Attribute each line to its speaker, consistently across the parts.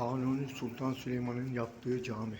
Speaker 1: Kanuni Sultan Süleyman'ın yaptığı cami.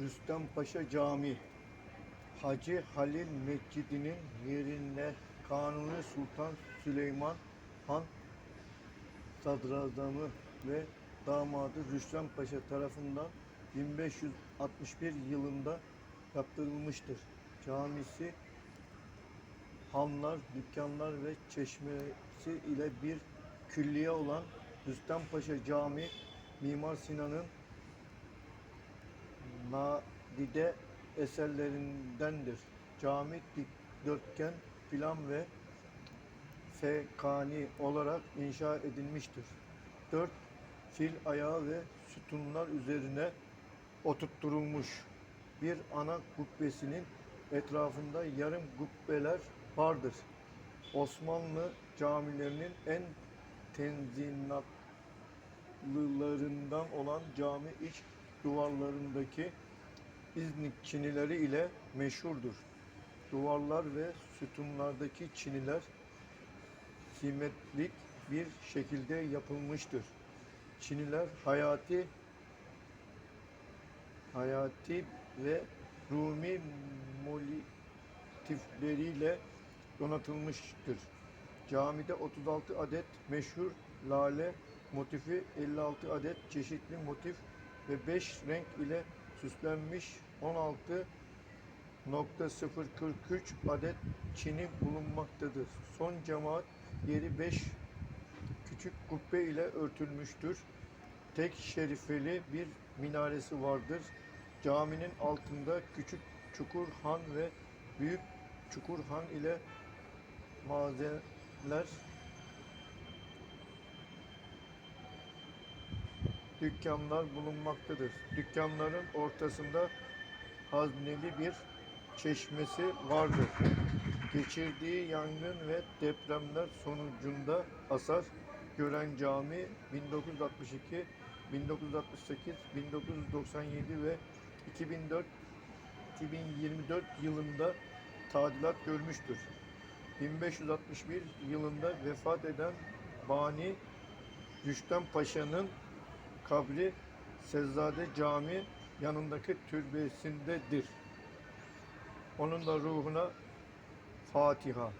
Speaker 1: Rüstem Paşa Camii Hacı Halil Mescidi'nin yerine Kanuni Sultan Süleyman Han Sadrazamı ve damadı Rüstem Paşa tarafından 1561 yılında yaptırılmıştır. Camisi hamlar, dükkanlar ve çeşmesi ile bir külliye olan Rüstem Paşa Camii Mimar Sinan'ın nadide eserlerindendir. Cami dikdörtgen plan ve fekani olarak inşa edilmiştir. Dört fil ayağı ve sütunlar üzerine oturtturulmuş. Bir ana kubbesinin etrafında yarım kubbeler vardır. Osmanlı camilerinin en tenzinatlılarından olan cami iç duvarlarındaki İznik çinileri ile meşhurdur. Duvarlar ve sütunlardaki çiniler simetrik bir şekilde yapılmıştır. Çiniler hayati hayati ve Rumi motifleriyle donatılmıştır. Camide 36 adet meşhur lale motifi, 56 adet çeşitli motif ve 5 renk ile süslenmiş 16.043 adet çini bulunmaktadır. Son cemaat yeri 5 küçük kubbe ile örtülmüştür. Tek şerifeli bir minaresi vardır. Caminin altında küçük Çukurhan ve Büyük Çukurhan ile mazenler dükkanlar bulunmaktadır. Dükkanların ortasında hazneli bir çeşmesi vardır. Geçirdiği yangın ve depremler sonucunda hasar gören cami 1962, 1968, 1997 ve 2004 2024 yılında tadilat görmüştür. 1561 yılında vefat eden Bani Rüstem Paşa'nın kabri Sezzade Cami yanındaki türbesindedir. Onun da ruhuna Fatiha.